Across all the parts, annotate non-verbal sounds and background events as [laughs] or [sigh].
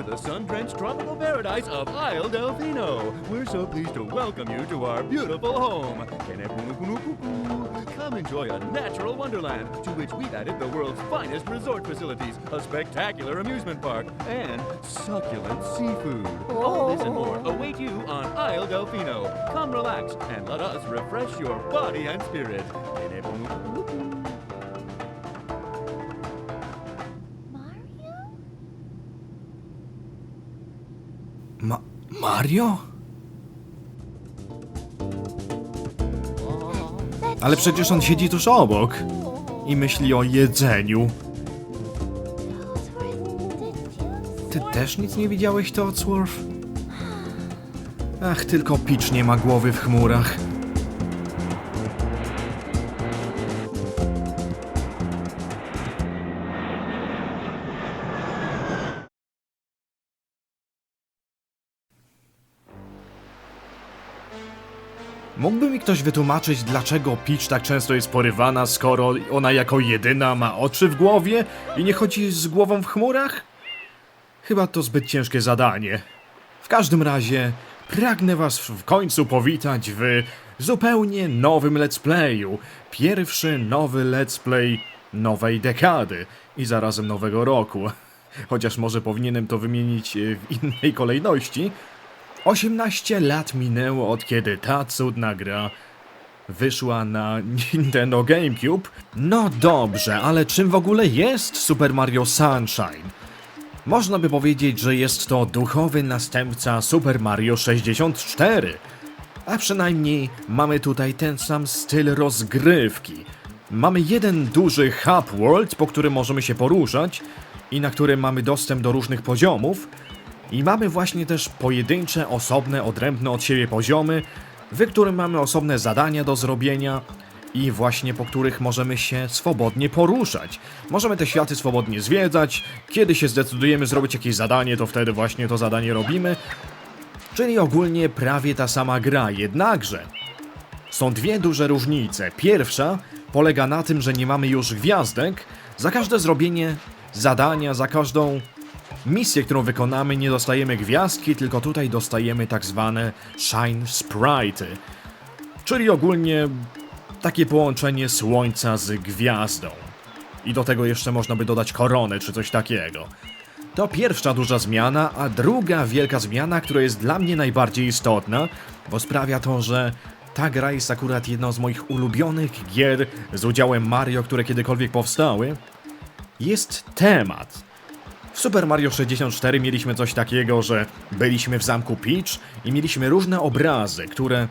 To the sun-drenched tropical paradise of Isle Delfino. We're so pleased to welcome you to our beautiful home. Come enjoy a natural wonderland to which we've added the world's finest resort facilities, a spectacular amusement park, and succulent seafood. All this and more oh. await you on Isle Delfino. Come relax and let us refresh your body and spirit. Mario? Ale przecież on siedzi tuż obok i myśli o jedzeniu. Ty też nic nie widziałeś, Todsworth? Ach, tylko Peach nie ma głowy w chmurach. Mógłby mi ktoś wytłumaczyć, dlaczego Peach tak często jest porywana, skoro ona jako jedyna ma oczy w głowie i nie chodzi z głową w chmurach? Chyba to zbyt ciężkie zadanie. W każdym razie, pragnę was w końcu powitać w zupełnie nowym let's playu. Pierwszy nowy let's play nowej dekady i zarazem nowego roku. Chociaż może powinienem to wymienić w innej kolejności. 18 lat minęło od kiedy ta cudna gra wyszła na Nintendo GameCube. No dobrze, ale czym w ogóle jest Super Mario Sunshine? Można by powiedzieć, że jest to duchowy następca Super Mario 64. A przynajmniej mamy tutaj ten sam styl rozgrywki. Mamy jeden duży hub world, po którym możemy się poruszać i na którym mamy dostęp do różnych poziomów. I mamy właśnie też pojedyncze, osobne, odrębne od siebie poziomy, w którym mamy osobne zadania do zrobienia i właśnie po których możemy się swobodnie poruszać. Możemy te światy swobodnie zwiedzać, kiedy się zdecydujemy zrobić jakieś zadanie, to wtedy właśnie to zadanie robimy. Czyli ogólnie prawie ta sama gra, jednakże są dwie duże różnice. Pierwsza polega na tym, że nie mamy już gwiazdek. Za każde zrobienie zadania, za każdą misję, którą wykonamy, nie dostajemy gwiazdki, tylko tutaj dostajemy tak zwane Shine Sprite. Czyli ogólnie takie połączenie słońca z gwiazdą. I do tego jeszcze można by dodać koronę czy coś takiego. To pierwsza duża zmiana, a druga wielka zmiana, która jest dla mnie najbardziej istotna, bo sprawia to, że ta gra jest akurat jedną z moich ulubionych gier z udziałem Mario, które kiedykolwiek powstały, jest temat. W Super Mario 64 mieliśmy coś takiego, że byliśmy w zamku Peach i mieliśmy różne obrazy, które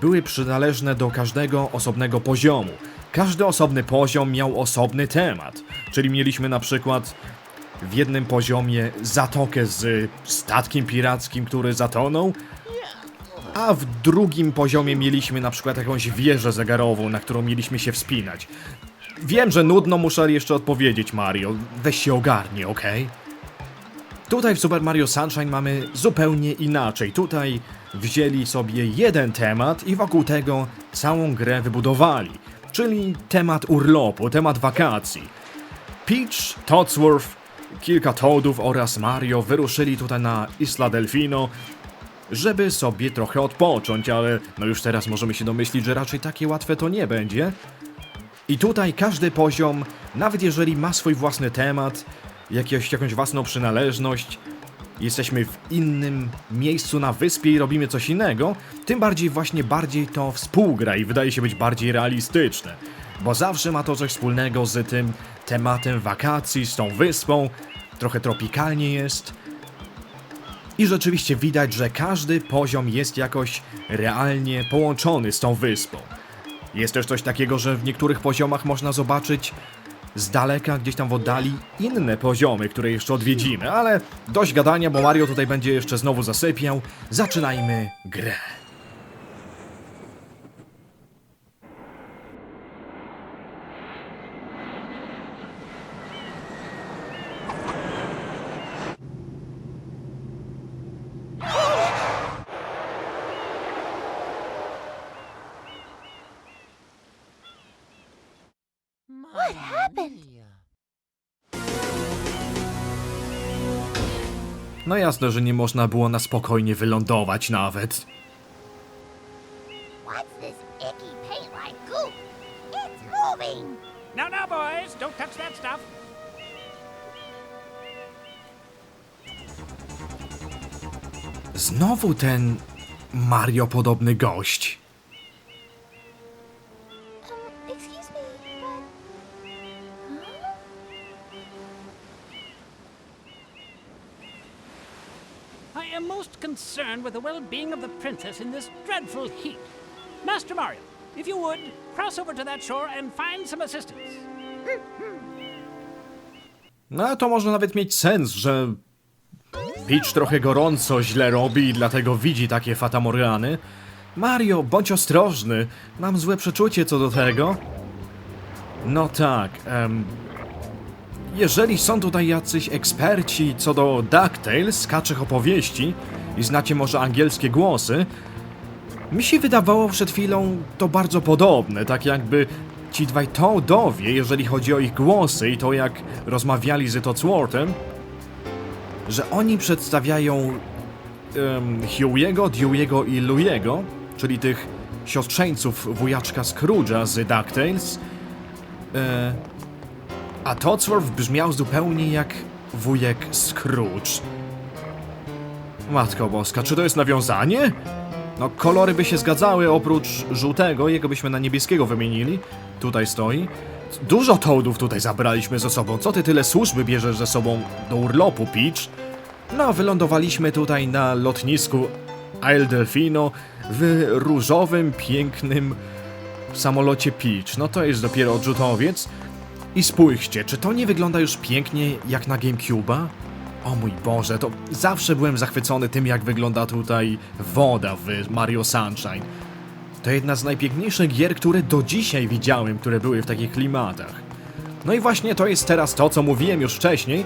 były przynależne do każdego osobnego poziomu. Każdy osobny poziom miał osobny temat, czyli mieliśmy na przykład w jednym poziomie zatokę z statkiem pirackim, który zatonął, a w drugim poziomie mieliśmy na przykład jakąś wieżę zegarową, na którą mieliśmy się wspinać. Wiem, że nudno muszę jeszcze odpowiedzieć, Mario. Weź się ogarnie, okej? Tutaj w Super Mario Sunshine mamy zupełnie inaczej. Tutaj wzięli sobie jeden temat i wokół tego całą grę wybudowali. Czyli temat urlopu, temat wakacji. Peach, Todsworth, kilka Toadów oraz Mario wyruszyli tutaj na Isla Delfino, żeby sobie trochę odpocząć, ale no już teraz możemy się domyślić, że raczej takie łatwe to nie będzie. I tutaj każdy poziom, nawet jeżeli ma swój własny temat, jakieś, jakąś własną przynależność, jesteśmy w innym miejscu na wyspie i robimy coś innego, tym bardziej właśnie bardziej to współgra i wydaje się być bardziej realistyczne. Bo zawsze ma to coś wspólnego z tym tematem wakacji, z tą wyspą, trochę tropikalnie jest. I rzeczywiście widać, że każdy poziom jest jakoś realnie połączony z tą wyspą. Jest też coś takiego, że w niektórych poziomach można zobaczyć z daleka, gdzieś tam w oddali, inne poziomy, które jeszcze odwiedzimy, ale dość gadania, bo Mario tutaj będzie jeszcze znowu zasypiał. Zaczynajmy grę. Jasne, że nie można było na spokojnie wylądować nawet. What's this icky paint like goop? It's moving! Boys, don't touch that stuff. Znowu ten Mario podobny gość. Um, excuse me, but... I am most concerned with the well-being of the princess in this dreadful heat. Master Mario, if you would, cross over to that shore and find some assistance. No to może nawet mieć sens, że Peach trochę gorąco źle robi i dlatego widzi takie fatamorgany. Mario, bądź ostrożny. Mam złe przeczucie co do tego. No tak, em, jeżeli są tutaj jacyś eksperci co do DuckTales, kaczych opowieści i znacie może angielskie głosy, mi się wydawało przed chwilą to bardzo podobne, tak jakby ci dwaj Toadowie, jeżeli chodzi o ich głosy i to jak rozmawiali z Toadsworthem, że oni przedstawiają um, Huey'ego, Dewey'ego i Louiego, czyli tych siostrzeńców wujaczka Scrooge'a z DuckTales, e, a Toadsworth brzmiał zupełnie jak wujek Scrooge. Matko boska, czy to jest nawiązanie? No, kolory by się zgadzały, oprócz żółtego, jego byśmy na niebieskiego wymienili. Tutaj stoi. Dużo toadów tutaj zabraliśmy ze sobą. Co ty tyle służby bierzesz ze sobą do urlopu, Peach? No, wylądowaliśmy tutaj na lotnisku Isle Delfino w różowym, pięknym samolocie Peach. No to jest dopiero odrzutowiec. I spójrzcie, czy to nie wygląda już pięknie jak na GameCube'a? O mój Boże, to zawsze byłem zachwycony tym, jak wygląda tutaj woda w Mario Sunshine. To jedna z najpiękniejszych gier, które do dzisiaj widziałem, które były w takich klimatach. No i właśnie to jest teraz to, co mówiłem już wcześniej.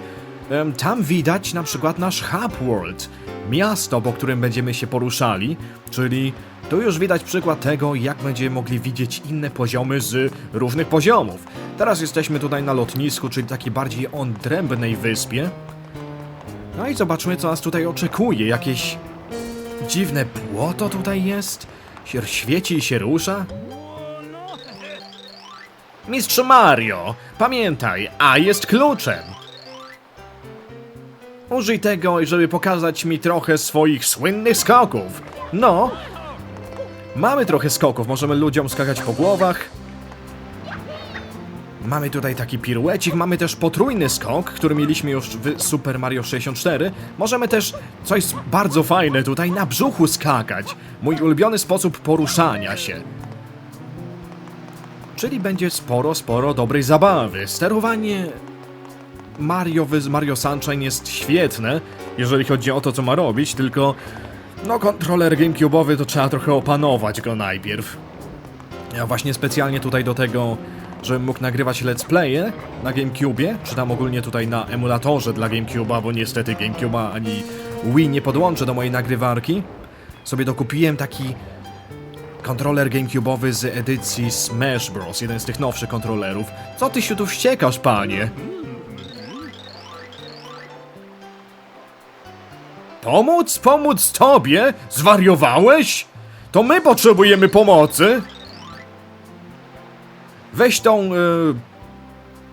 Tam widać na przykład nasz Hub World, miasto, po którym będziemy się poruszali, czyli tu już widać przykład tego, jak będziemy mogli widzieć inne poziomy z różnych poziomów. Teraz jesteśmy tutaj na lotnisku, czyli takiej bardziej odrębnej wyspie. No i zobaczmy, co nas tutaj oczekuje. Jakieś dziwne płoto tutaj jest? Się świeci i się rusza? Mistrz Mario, pamiętaj, A jest kluczem. Użyj tego, żeby pokazać mi trochę swoich słynnych skoków. No, mamy trochę skoków, możemy ludziom skakać po głowach. Mamy tutaj taki piruecik, mamy też potrójny skok, który mieliśmy już w Super Mario 64. Możemy też coś bardzo fajne tutaj na brzuchu skakać. Mój ulubiony sposób poruszania się. Czyli będzie sporo, sporo dobrej zabawy. Sterowanie Mario z Mario Sunshine jest świetne, jeżeli chodzi o to, co ma robić, tylko no kontroler GameCube'owy to trzeba trochę opanować go najpierw. Ja właśnie specjalnie tutaj do tego, żebym mógł nagrywać let's playe na GameCube, czy tam ogólnie tutaj na emulatorze dla GameCube'a, bo niestety GameCube'a ani Wii nie podłączę do mojej nagrywarki, sobie dokupiłem taki kontroler GameCube'owy z edycji Smash Bros., jeden z tych nowszych kontrolerów. Co ty się tu wściekasz, panie? Pomóc? Pomóc tobie? Zwariowałeś? To my potrzebujemy pomocy! Weź tą y,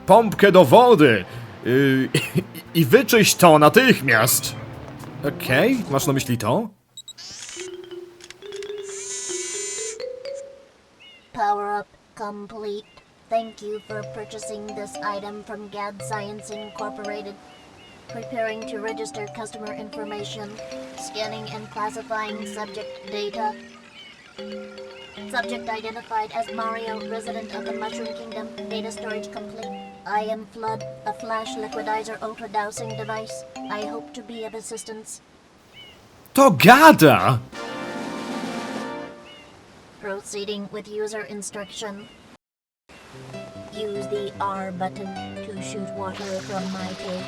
pompkę do wody y, i wyczyść to natychmiast. Okej, masz na myśli to? Power up complete. Thank you for purchasing this item from Gad Science Incorporated. Preparing to register customer information. Scanning and classifying subject data. Subject identified as Mario, resident of the Mushroom Kingdom. Data storage complete. I am Flood, a flash liquidizer ultra dowsing device. I hope to be of assistance. To gada! Proceeding with user instruction. Use the R button to shoot water from my tank.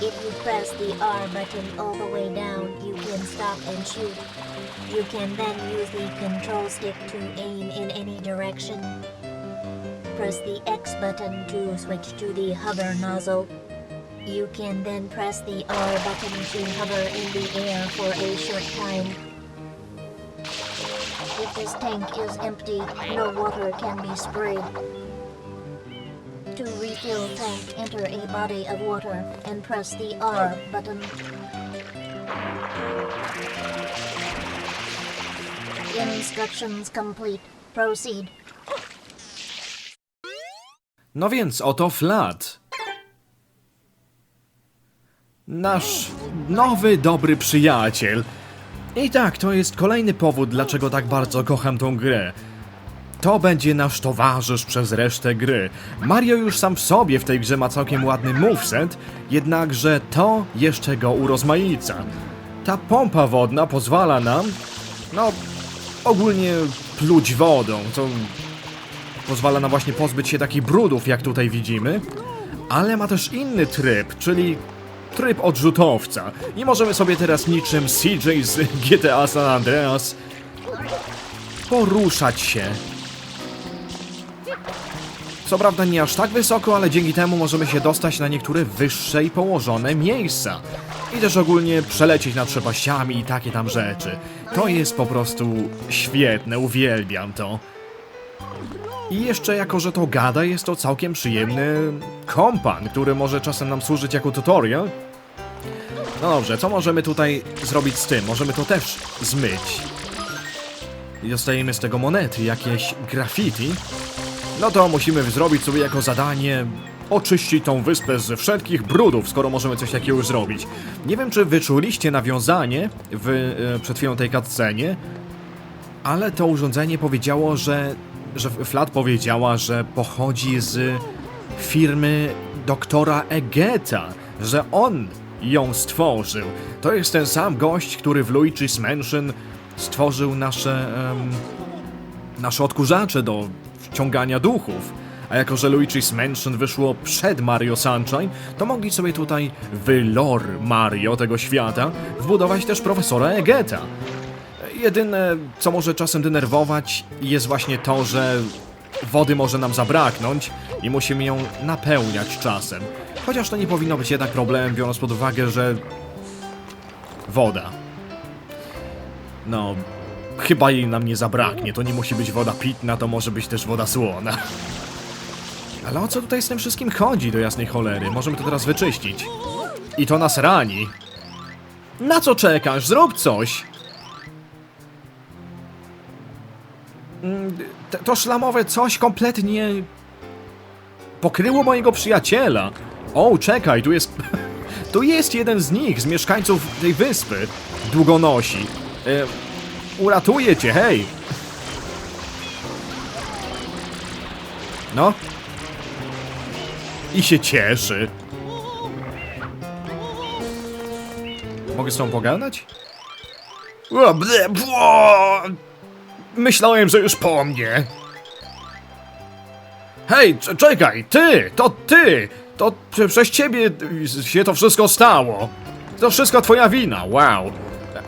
If you press the R button all the way down, you can stop and shoot. You can then use the control stick to aim in any direction. Press the X button to switch to the hover nozzle. You can then press the R button to hover in the air for a short time. If this tank is empty, no water can be sprayed. To refill tank, enter a body of water and press the R button. Instructions complete. Proceed. No więc oto Flat. Nasz nowy, dobry przyjaciel. I tak, to jest kolejny powód, dlaczego tak bardzo kocham tą grę. To będzie nasz towarzysz przez resztę gry. Mario już sam w sobie w tej grze ma całkiem ładny moveset, jednakże to jeszcze go urozmaica. Ta pompa wodna pozwala nam, no, ogólnie pluć wodą, to pozwala nam właśnie pozbyć się takich brudów, jak tutaj widzimy, ale ma też inny tryb, czyli tryb odrzutowca. I możemy sobie teraz niczym CJ z GTA San Andreas poruszać się. Co prawda nie aż tak wysoko, ale dzięki temu możemy się dostać na niektóre wyższe i położone miejsca. I też ogólnie przelecieć nad przepaściami i takie tam rzeczy. To jest po prostu świetne, uwielbiam to. I jeszcze jako, że to gada, jest to całkiem przyjemny kompan, który może czasem nam służyć jako tutorial. No dobrze, co możemy tutaj zrobić z tym? Możemy to też zmyć. I dostajemy z tego monety, jakieś graffiti. No to musimy zrobić sobie jako zadanie oczyścić tą wyspę ze wszelkich brudów, skoro możemy coś takiego zrobić. Nie wiem, czy wyczuliście nawiązanie w e, przed chwilą tej cutscenie, ale to urządzenie powiedziało, że, że Flat powiedziała, że pochodzi z firmy doktora Egeta, że on ją stworzył. To jest ten sam gość, który w Luigi's Mansion stworzył nasze nasze odkurzacze do wciągania duchów. A jako, że Luigi's Mansion wyszło przed Mario Sunshine, to mogli sobie tutaj w Mario tego świata wbudować też profesora Egeta. Jedyne, co może czasem denerwować, jest właśnie to, że wody może nam zabraknąć i musimy ją napełniać czasem. Chociaż to nie powinno być jednak problemem, biorąc pod uwagę, że woda. No, chyba jej nam nie zabraknie. To nie musi być woda pitna, to może być też woda słona. Ale o co tutaj z tym wszystkim chodzi, do jasnej cholery? Możemy to teraz wyczyścić. I to nas rani. Na co czekasz? Zrób coś! Mm, To szlamowe coś kompletnie pokryło mojego przyjaciela. O, czekaj, tu jest. [laughs] Tu jest jeden z nich, z mieszkańców tej wyspy. Długonosi. E, uratuję cię, hej! No. I się cieszy. Mogę z tą pogadać? O! Myślałem, że już po mnie. Hej, czekaj, ty! To ty! To prze- przez ciebie się to wszystko stało. To wszystko twoja wina, wow.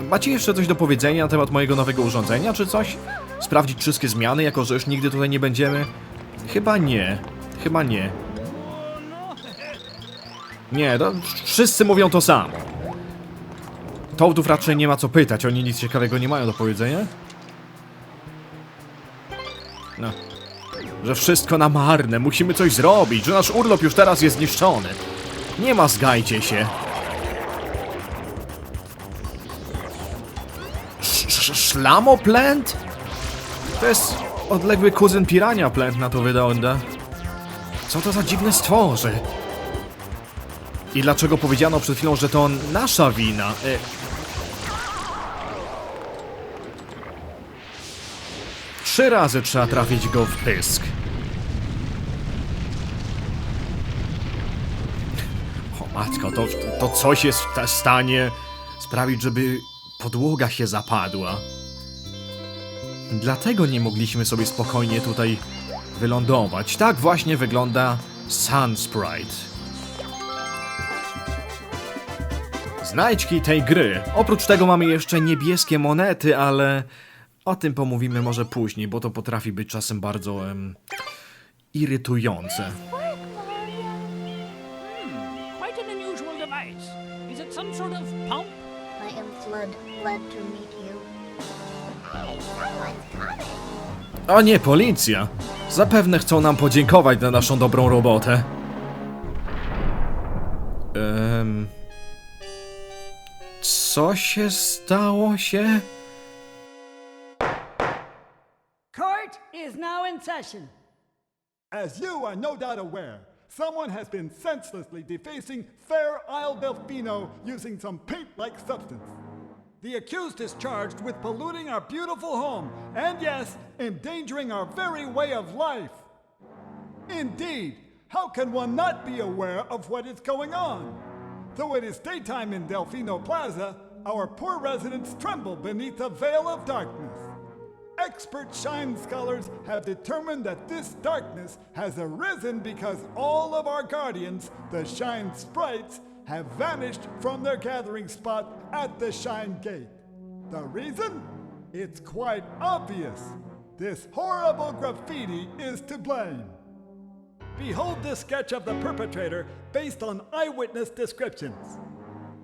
Macie jeszcze coś do powiedzenia na temat mojego nowego urządzenia, czy coś? Sprawdzić wszystkie zmiany, jako że już nigdy tutaj nie będziemy? Chyba nie. Chyba nie. Nie, to wszyscy mówią to samo. Toadów raczej nie ma co pytać, oni nic ciekawego nie mają do powiedzenia. No. Że wszystko na marne, musimy coś zrobić, że nasz urlop już teraz jest zniszczony. Nie ma zgajcie się. Sz- sz- Szlamoplęt? To jest odległy kuzyn pirania plęt na to wygląda. Co to za dziwne stworzy? I dlaczego powiedziano przed chwilą, że to nasza wina? E... Trzy razy trzeba trafić go w pysk. O matko, to, to coś jest w ta- stanie sprawić, żeby podłoga się zapadła. Dlatego nie mogliśmy sobie spokojnie tutaj wylądować. Tak właśnie wygląda Sun Sprite. Znajdźki tej gry. Oprócz tego mamy jeszcze niebieskie monety, ale o tym pomówimy może później, bo to potrafi być czasem bardzo um, irytujące. Is Flood. O nie, policja! Zapewne chcą nam podziękować za naszą dobrą robotę. Ehm... Co się stało się? Court is now in session. As you are no doubt aware, someone has been senselessly defacing Fair Isle Delfino using some paint-like substance. The accused is charged with polluting our beautiful home and, yes, endangering our very way of life. Indeed, how can one not be aware of what is going on? Though it is daytime in Delfino Plaza, our poor residents tremble beneath a veil of darkness. Expert shine scholars have determined that this darkness has arisen because all of our guardians, the shine sprites, have vanished from their gathering spot at the shine gate. The reason? It's quite obvious. This horrible graffiti is to blame. Behold this sketch of the perpetrator based on eyewitness descriptions.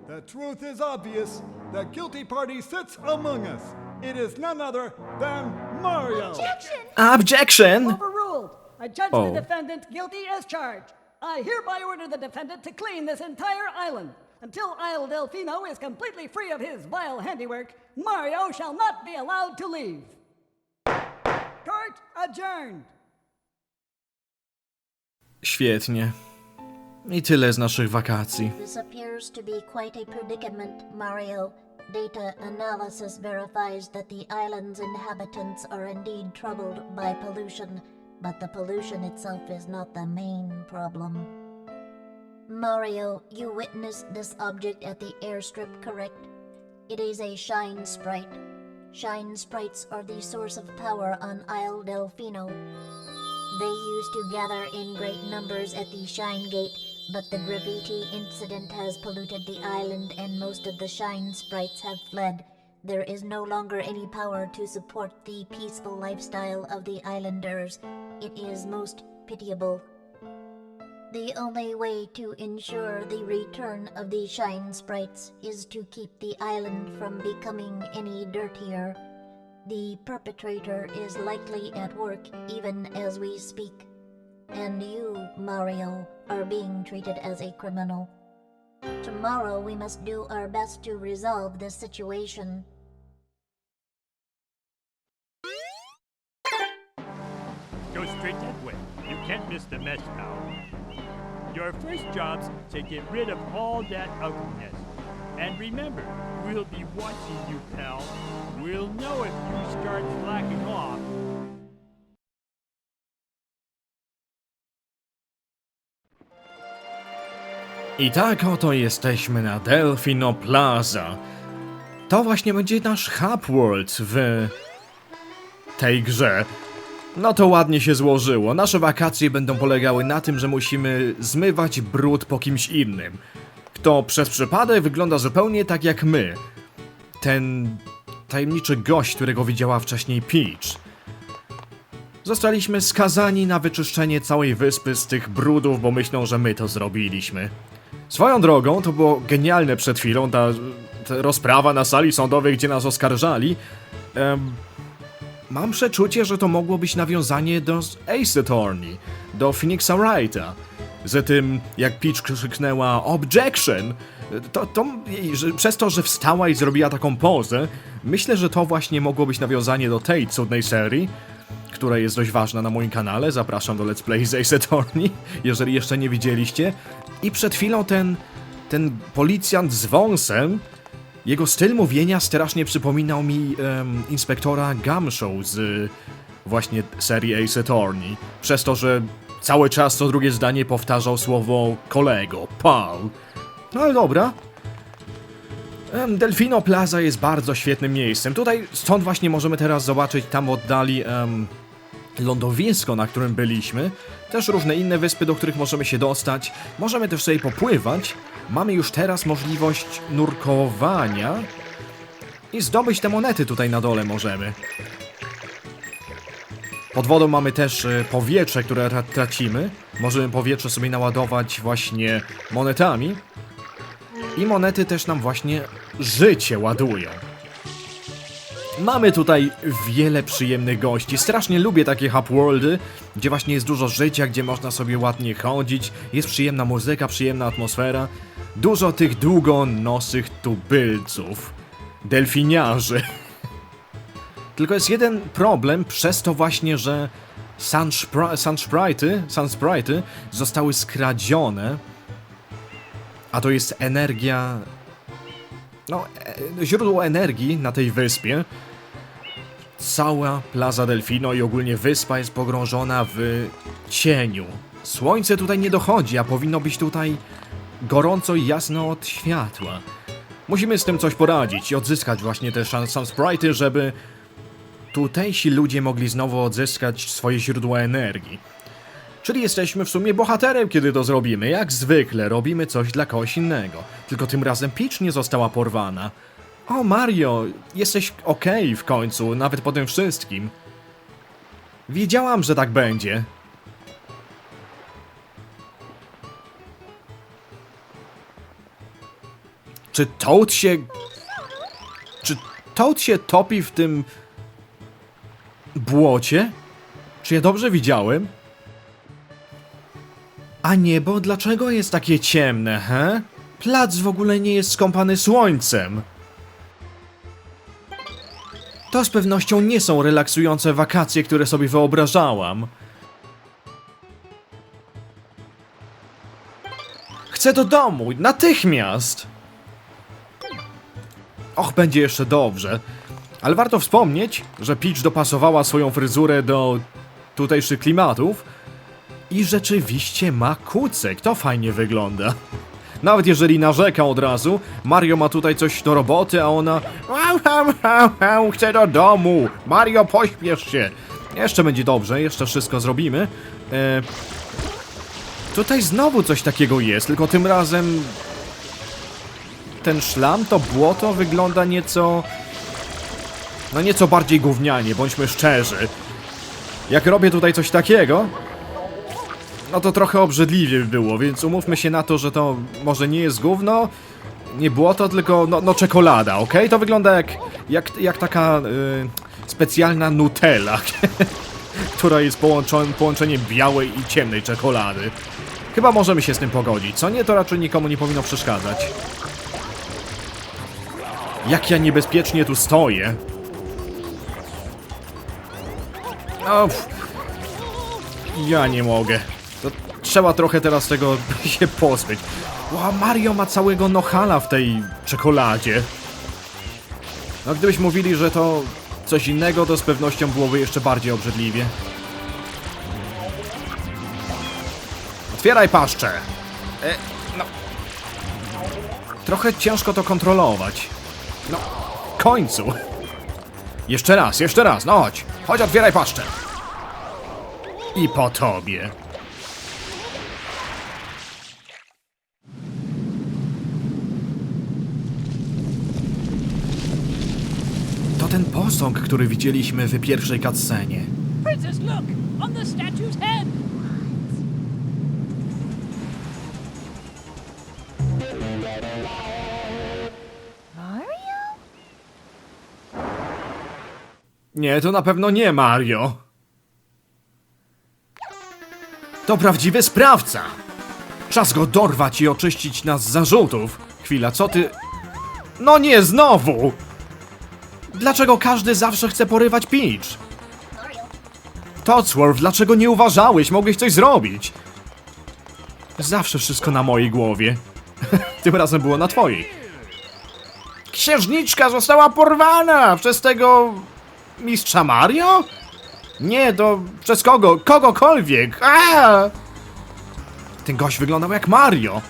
The truth is obvious. The guilty party sits among us. It is none other than Mario. Objection! Objection! Overruled. I judge Oh. the defendant guilty as charged. I hereby order the defendant to clean this entire island. Until Isle Delfino is completely free of his vile handiwork, Mario shall not be allowed to leave. Court adjourned. Świetnie. I tyle z naszych wakacji. This appears to be quite a predicament, Mario. Data analysis verifies that the island's inhabitants are indeed troubled by pollution, but the pollution itself is not the main problem. Mario, you witnessed this object at the airstrip, correct? It is a shine sprite. Shine sprites are the source of power on Isle Delfino. They used to gather in great numbers at the Shine Gate, but the graffiti incident has polluted the island and most of the Shine sprites have fled. There is no longer any power to support the peaceful lifestyle of the islanders. It is most pitiable. The only way to ensure the return of the Shine sprites is to keep the island from becoming any dirtier. The perpetrator is likely at work even as we speak. And you, Mario, are being treated as a criminal. Tomorrow we must do our best to resolve this situation. Can't miss the mess now. Your first job's to get rid of all that ugliness. And remember, we'll be watching you, pal. We'll know if you start slacking off. I tak oto jesteśmy na Delfino Plaza. To właśnie będzie nasz Hub World w tej grze. No to ładnie się złożyło. Nasze wakacje będą polegały na tym, że musimy zmywać brud po kimś innym. Kto przez przypadek wygląda zupełnie tak jak my. Ten tajemniczy gość, którego widziała wcześniej Peach. Zostaliśmy skazani na wyczyszczenie całej wyspy z tych brudów, bo myślą, że my to zrobiliśmy. Swoją drogą, to było genialne przed chwilą, ta, ta rozprawa na sali sądowej, gdzie nas oskarżali. Em, mam przeczucie, że to mogło być nawiązanie do Ace Attorney, do Phoenixa Wrighta. Z tym, jak Peach krzyknęła Objection, to, to że, przez to, że wstała i zrobiła taką pozę, myślę, że to właśnie mogło być nawiązanie do tej cudnej serii, która jest dość ważna na moim kanale. Zapraszam do Let's Play z Ace Attorney, jeżeli jeszcze nie widzieliście. I przed chwilą ten, ten policjant z wąsem, jego styl mówienia strasznie przypominał mi inspektora Gumshow z właśnie serii Ace Attorney. Przez to, że cały czas co drugie zdanie powtarzał słowo kolego, pal. No ale dobra, Delfino Plaza jest bardzo świetnym miejscem. Tutaj, stąd właśnie możemy teraz zobaczyć tam oddali em, lądowisko, na którym byliśmy. Też różne inne wyspy, do których możemy się dostać. Możemy też sobie popływać. Mamy już teraz możliwość nurkowania. I zdobyć te monety tutaj na dole możemy. Pod wodą mamy też e, powietrze, które tra- tracimy. Możemy powietrze sobie naładować właśnie monetami. I monety też nam właśnie życie ładują. Mamy tutaj wiele przyjemnych gości. Strasznie lubię takie hub-worldy, gdzie właśnie jest dużo życia, gdzie można sobie ładnie chodzić, jest przyjemna muzyka, przyjemna atmosfera. Dużo tych długonosych tubylców. Delfiniarzy. [laughs] Tylko jest jeden problem przez to właśnie, że Sunspri- Sunsprite'y, Sunsprite'y zostały skradzione, a to jest energia no, e, źródło energii na tej wyspie. Cała Plaza Delfino i ogólnie wyspa jest pogrążona w cieniu. Słońce tutaj nie dochodzi, a powinno być tutaj gorąco i jasno od światła. Musimy z tym coś poradzić i odzyskać właśnie te Sun- Sunsprite'y, żeby tutejsi ludzie mogli znowu odzyskać swoje źródło energii. Czyli jesteśmy w sumie bohaterem, kiedy to zrobimy. Jak zwykle robimy coś dla kogoś innego. Tylko tym razem Peach nie została porwana. O Mario, jesteś okej w końcu, nawet po tym wszystkim. Wiedziałam, że tak będzie. Czy Toad się... Czy Toad się topi w tym... błocie? Czy ja dobrze widziałem? A niebo dlaczego jest takie ciemne, he? Plac w ogóle nie jest skąpany słońcem. To z pewnością nie są relaksujące wakacje, które sobie wyobrażałam. Chcę do domu, natychmiast! Och, będzie jeszcze dobrze. Ale warto wspomnieć, że Peach dopasowała swoją fryzurę do tutejszych klimatów, i rzeczywiście ma kucek, to fajnie wygląda. Nawet jeżeli narzeka od razu, Mario ma tutaj coś do roboty, a ona "Au, au, au, au, chcę do domu, Mario pośpiesz się. Jeszcze będzie dobrze, jeszcze wszystko zrobimy. E... Tutaj znowu coś takiego jest, tylko tym razem ten szlam, to błoto wygląda nieco... No nieco bardziej gównianie, bądźmy szczerzy. Jak robię tutaj coś takiego, no to trochę obrzydliwie by było, więc umówmy się na to, że to może nie jest gówno, nie błoto, tylko no, no czekolada, ok? To wygląda jak, jak, jak taka y, specjalna Nutella, [laughs] która jest połączon, połączeniem białej i ciemnej czekolady. Chyba możemy się z tym pogodzić, co nie, to raczej nikomu nie powinno przeszkadzać. Jak ja niebezpiecznie tu stoję. O, pff. Ja nie mogę. Trzeba trochę teraz tego [laughs] się pozbyć. Ła, Mario ma całego nohala w tej czekoladzie. No gdybyś mówili, że to coś innego, to z pewnością byłoby jeszcze bardziej obrzydliwie. Otwieraj paszczę! E, no. Trochę ciężko to kontrolować. No, w końcu. Jeszcze raz, jeszcze raz, no chodź. Chodź, otwieraj paszczę. I po tobie. To ten posąg, który widzieliśmy w pierwszej cutscenie. Princess, look! On the statue's head! Mario? Nie, to na pewno nie Mario. To prawdziwy sprawca. Czas go dorwać i oczyścić nas z zarzutów. Chwila, co ty... No nie, znowu! Dlaczego każdy zawsze chce porywać Peach? Todsworth, dlaczego nie uważałeś? Mogłeś coś zrobić. Zawsze wszystko na mojej głowie. [laughs] Tym razem było na twojej. Księżniczka została porwana przez tego... Mistrza Mario? Nie, to przez kogo? Kogokolwiek! Aaa! Ten gość wyglądał jak Mario.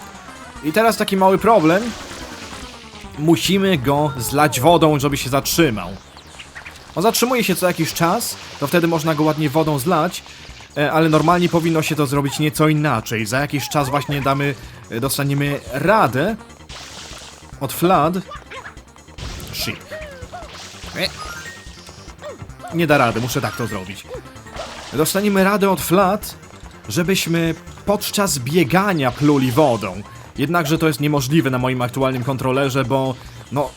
I teraz taki mały problem. Musimy go zlać wodą, żeby się zatrzymał. On zatrzymuje się co jakiś czas, to wtedy można go ładnie wodą zlać, e, ale normalnie powinno się to zrobić nieco inaczej. Za jakiś czas właśnie damy, e, dostaniemy radę od Flood. Shit. E. Nie da rady, muszę tak to zrobić. Dostaniemy radę od Flat, żebyśmy podczas biegania pluli wodą. Jednakże to jest niemożliwe na moim aktualnym kontrolerze, bo no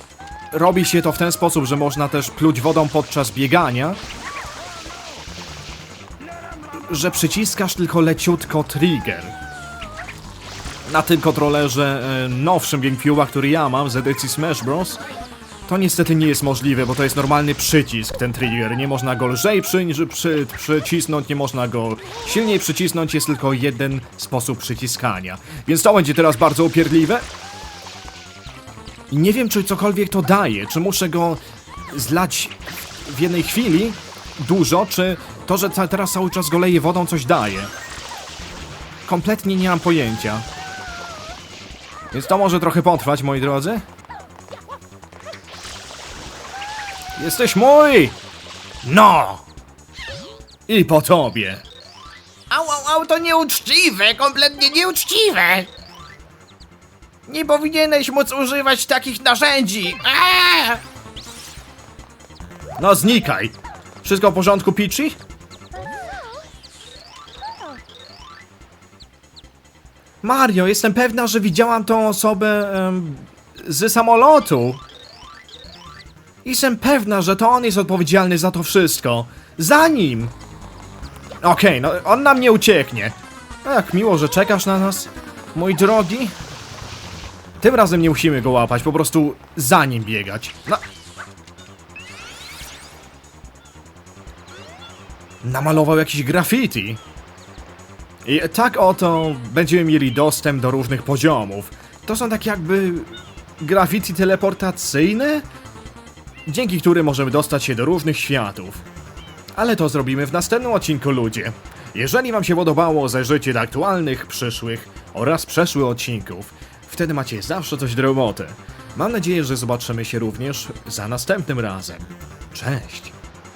robi się to w ten sposób, że można też pluć wodą podczas biegania, że przyciskasz tylko leciutko trigger. Na tym kontrolerze e, nowszym GameCube'a, który ja mam z edycji Smash Bros. To niestety nie jest możliwe, bo to jest normalny przycisk, ten trigger. Nie można go lżej przy, przy, przycisnąć, nie można go silniej przycisnąć, jest tylko jeden sposób przyciskania. Więc to będzie teraz bardzo upierdliwe. Nie wiem, czy cokolwiek to daje, czy muszę go zlać w jednej chwili dużo, czy to, że teraz cały czas go leję wodą coś daje. Kompletnie nie mam pojęcia. Więc to może trochę potrwać, moi drodzy. Jesteś mój! No! I po tobie. Au, au, au, to nieuczciwe, kompletnie nieuczciwe! Nie powinieneś móc używać takich narzędzi! Eee! No znikaj! Wszystko w porządku, Peachy? Mario, jestem pewna, że widziałam tą osobę em, z samolotu. Jestem pewna, że to on jest odpowiedzialny za to wszystko. Za nim! Okej, no on nam nie ucieknie. Jak miło, że czekasz na nas, mój drogi. Tym razem nie musimy go łapać, po prostu za nim biegać. No, namalował jakiś graffiti. I tak oto będziemy mieli dostęp do różnych poziomów. To są tak jakby graffiti teleportacyjne, dzięki którym możemy dostać się do różnych światów. Ale to zrobimy w następnym odcinku, ludzie. Jeżeli wam się podobało, zajrzyjcie do aktualnych, przyszłych oraz przeszłych odcinków. Wtedy macie zawsze coś do roboty. Mam nadzieję, że zobaczymy się również za następnym razem. Cześć!